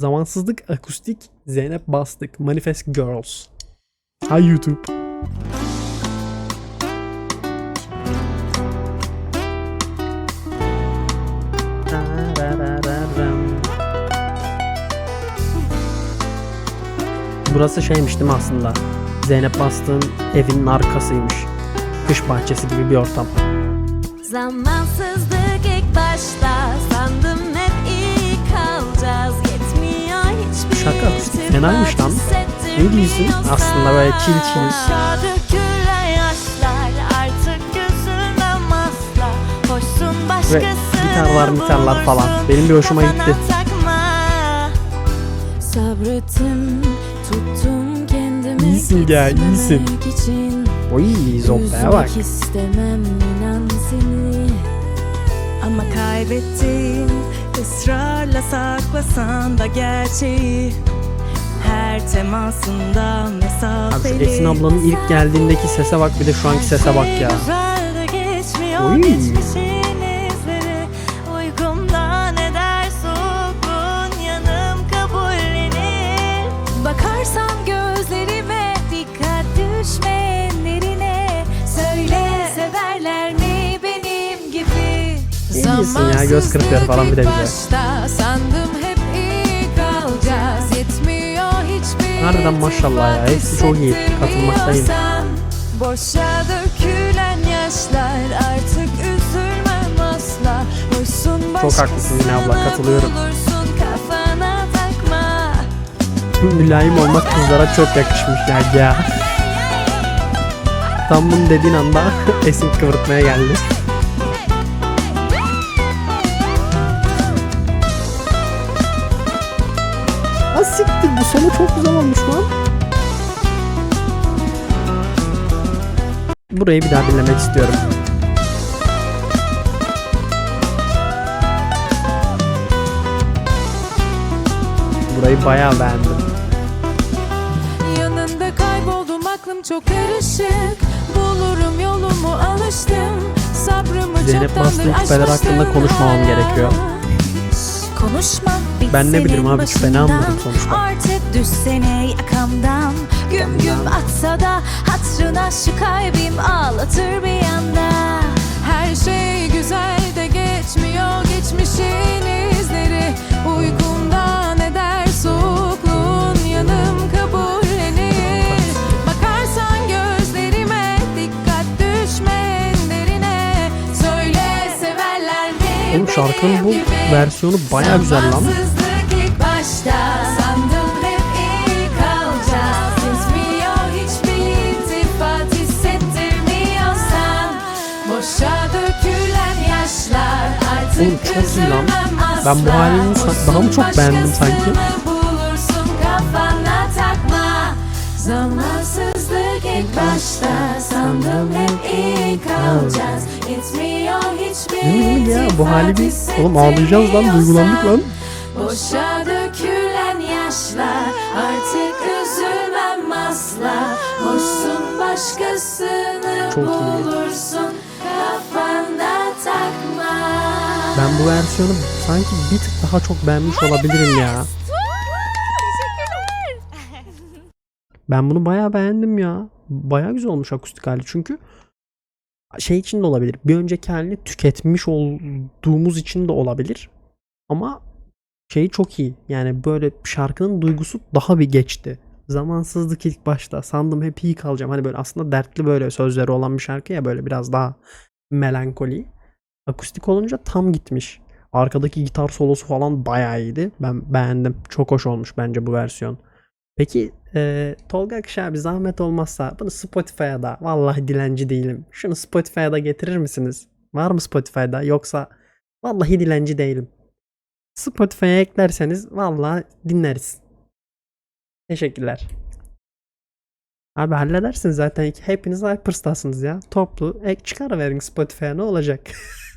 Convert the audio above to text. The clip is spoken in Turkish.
Zamansızlık akustik Zeynep Bastık Manifest Girls. Hi YouTube. Burası şeymiş değil mi aslında? Zeynep Bastık'ın evinin arkasıymış. Kış bahçesi gibi bir ortam. Zamansızlık ilk başta fenaymış lan. Ne diyorsun? Aslında böyle asla Hoşsun Ve gitarlar gitarlar falan. Benim bir hoşuma gitti. Sabrettim tuttum kendimi İyisin ya, iyisin. Oy zoppaya bak. İstemem inan seni Ama kaybettim ısrarla saklasan da gerçeği Her temasında Abi mesafeli Esin ablanın ilk geldiğindeki sese bak bir de şu anki sese bak ya. Oy. diyorsun ya, göz kırpıyor falan bir de bize. Sandım Harbiden maşallah ya, hepsi çok iyi. Katılmaktayım. Boşa dökülen yaşlar artık üzülmem asla Çok haklısın yine abla, katılıyorum. Mülayim olmak kızlara çok yakışmış ya. ya. Tam bunu dediğin anda Esin kıvırtmaya geldi. Burayı bir daha dinlemek istiyorum. Burayı bayağı beğendim. Yanında kayboldum aklım çok karışık Bulurum yolumu alıştım Sabrımı Zeynep küpeler hakkında konuşmamam gerekiyor. Konuşma Ben ne bileyim abi, küpe ne anladım sonuçta? Artık düşsene yakamdan Güm güm atsa da Hatrına şu kalbim ağlatır bir yanda Oğlum şarkının bu versiyonu bayağı güzel lan. İlk Oğlum çok iyi lan. Ben bu halini daha mı çok beğendim sanki? Zamansızlık ilk başta. Sandım hep Yetmiyor hiçbir Ne ya bu hali bir... Oğlum ağlayacağız lan duygulandık lan. Boşa dökülen yaşlar artık üzülmem asla Hoşsun başkasını Çok bulursun kafanda takma Ben bu versiyonu sanki bir tık daha çok beğenmiş olabilirim ya. Ben bunu bayağı beğendim ya. Bayağı güzel olmuş akustik hali çünkü şey için de olabilir. Bir önceki halini tüketmiş olduğumuz için de olabilir. Ama şey çok iyi. Yani böyle şarkının duygusu daha bir geçti. Zamansızlık ilk başta. Sandım hep iyi kalacağım. Hani böyle aslında dertli böyle sözleri olan bir şarkı ya böyle biraz daha melankoli. Akustik olunca tam gitmiş. Arkadaki gitar solosu falan bayağı iyiydi. Ben beğendim. Çok hoş olmuş bence bu versiyon. Peki e, Tolga Akış abi zahmet olmazsa bunu Spotify'a da vallahi dilenci değilim. Şunu Spotify'a da getirir misiniz? Var mı Spotify'da yoksa vallahi dilenci değilim. Spotify'a eklerseniz vallahi dinleriz. Teşekkürler. Abi halledersiniz zaten hepiniz Hypers'tasınız ya. Toplu ek çıkarıverin Spotify'a ne olacak?